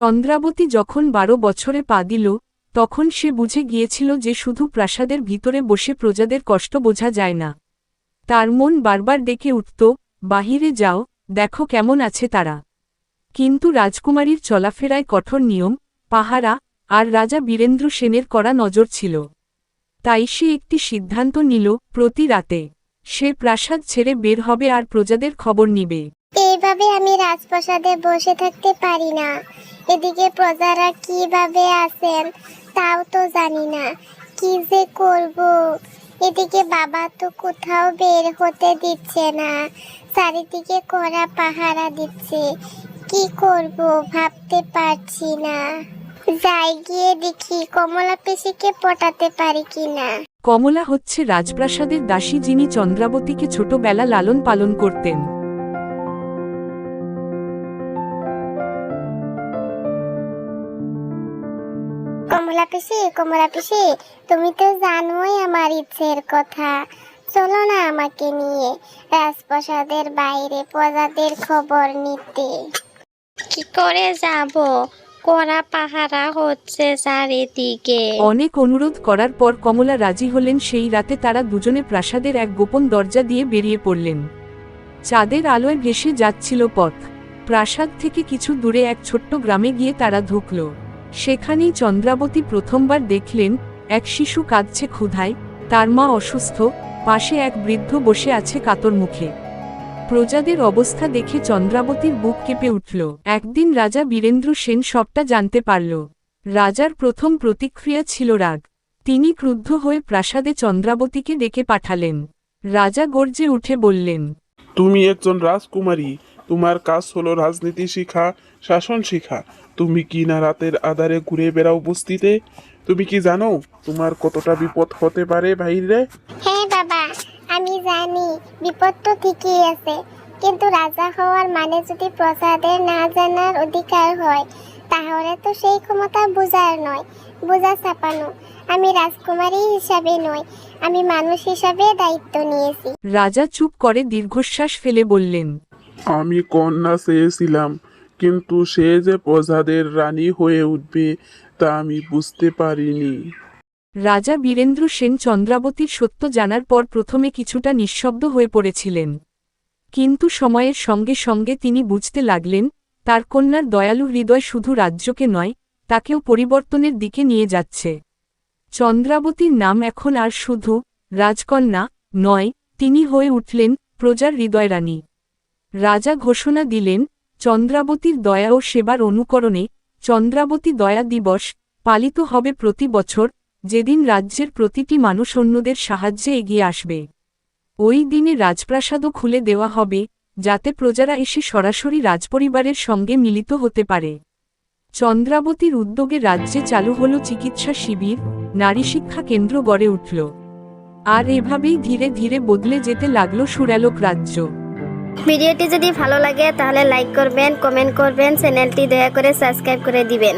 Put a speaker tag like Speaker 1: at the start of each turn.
Speaker 1: চন্দ্রাবতী যখন বারো বছরে পা দিল, তখন সে বুঝে গিয়েছিল যে শুধু প্রাসাদের ভিতরে বসে প্রজাদের কষ্ট বোঝা যায় না। তার মন বারবার ডেকে উঠত, বাহিরে যাও, দেখো কেমন আছে তারা। কিন্তু রাজকুমারীর চলাফেরায় কঠোর নিয়ম, পাহারা, আর রাজা বীরেন্দ্র সেনের কড়া নজর ছিল। তাই সে একটি সিদ্ধান্ত নিল, প্রতি রাতে, সে প্রাসাদ ছেড়ে বের হবে আর প্রজাদের খবর নিবে।
Speaker 2: এইভাবে আমি রাজপ্রাসাদে বসে থাকতে পারি না। এদিকে প্রজারা কীভাবে আছেন তাও তো জানি না। কি যে করব? এদিকে বাবা তো কোথাও বের হতে দিচ্ছে না। চারিদিকে কড়া পাহারা দিচ্ছে। কি করব ভাবতে পারছি না। যাই গিয়ে দেখি কমলা পেশিকে পটাতে পারি কিনা।
Speaker 1: কমলা হচ্ছে রাজপ্রাসাদের দাসী যিনি চন্দ্রাবতীকে ছোটবেলা লালন পালন করতেন।
Speaker 2: কমলা পিসি কমলা পিসি তুমি তো জানোই আমার ইচ্ছের কথা। চলো না আমাকে নিয়ে রাজপ্রাসাদের বাইরে প্রজাদের খবর নিতে।
Speaker 3: কি করে যাব? কড়া পাহারা হচ্ছে চারিদিকে।
Speaker 1: অনেক অনুরোধ করার পর কমলা রাজি হলেন সেই রাতে তারা দুজনে প্রাসাদের এক গোপন দরজা দিয়ে বেরিয়ে পড়লেন। চাঁদের আলোয় ভেসে যাচ্ছিল পথ। প্রাসাদ থেকে কিছু দূরে এক ছোট্ট গ্রামে গিয়ে তারা ঢুকল। সেখানেই চন্দ্রাবতী প্রথমবার দেখলেন, এক শিশু কাঁদছে ক্ষুধায়, তার মা অসুস্থ, পাশে এক বৃদ্ধ বসে আছে কাতর মুখে। প্রজাদের অবস্থা দেখে চন্দ্রাবতীর বুক কেঁপে উঠল। একদিন রাজা বীরেন্দ্র সেন সবটা জানতে পারল। রাজার প্রথম প্রতিক্রিয়া ছিল রাগ। তিনি ক্রুদ্ধ হয়ে প্রাসাদে চন্দ্রাবতীকে ডেকে পাঠালেন। রাজা গর্জে উঠে বললেন,
Speaker 4: তুমি একজন রাজকুমারী। তোমার কাজ হলো রাজনীতি শিখা শাসন শিখা। তুমি কি না রাতের আধারে ঘুরে বেড়াও বস্তিতে? তুমি কি জানো তোমার কতটা বিপদ হতে পারে বাইরে
Speaker 2: হ্যাঁ বাবা আমি জানি বিপদ তো ঠিকই আছে। কিন্তু রাজা হওয়ার মানে যদি প্রজাদের না জানার অধিকার হয় তাহলে তো সেই ক্ষমতা বোঝার নয় বোঝা চাপানো আমি রাজকুমারী হিসাবে নয় আমি মানুষ হিসাবে দায়িত্ব নিয়েছি।
Speaker 1: রাজা চুপ করে দীর্ঘশ্বাস ফেলে বললেন
Speaker 4: আমি কন্যা চেয়েছিলাম কিন্তু সে যে প্রজাদের রানী হয়ে উঠবে, তা আমি বুঝতে পারিনি।
Speaker 1: রাজা বীরেন্দ্র সেন চন্দ্রাবতীর সত্য জানার পর প্রথমে কিছুটা নিঃশব্দ হয়ে পড়েছিলেন। কিন্তু সময়ের সঙ্গে সঙ্গে তিনি বুঝতে লাগলেন, তার কন্যার দয়ালু হৃদয় শুধু রাজ্যকে নয়, তাকেও পরিবর্তনের দিকে নিয়ে যাচ্ছে। চন্দ্রাবতীর নাম এখন আর শুধু রাজকন্যা নয়, তিনি হয়ে উঠলেন প্রজার হৃদয়রানী। রাজা ঘোষণা দিলেন চন্দ্রাবতীর দয়া ও সেবার অনুকরণে চন্দ্রাবতী দয়া দিবস পালিত হবে প্রতি বছর, যেদিন রাজ্যের প্রতিটি মানুষ অন্যদের সাহায্যে এগিয়ে আসবে। ওই দিনে রাজপ্রাসাদও খুলে দেওয়া হবে, যাতে প্রজারা এসে সরাসরি রাজপরিবারের সঙ্গে মিলিত হতে পারে। চন্দ্রাবতীর উদ্যোগে রাজ্যে চালু হল চিকিৎসা শিবির, নারী শিক্ষা কেন্দ্র গড়ে উঠল। আর এভাবেই ধীরে ধীরে বদলে যেতে লাগল সুরালোক রাজ্য।
Speaker 3: ভিডিওটি যদি ভালো লাগে তাহলে লাইক করবেন, কমেন্ট করবেন, চ্যানেলটি দয়া করে সাবস্ক্রাইব করে দিবেন।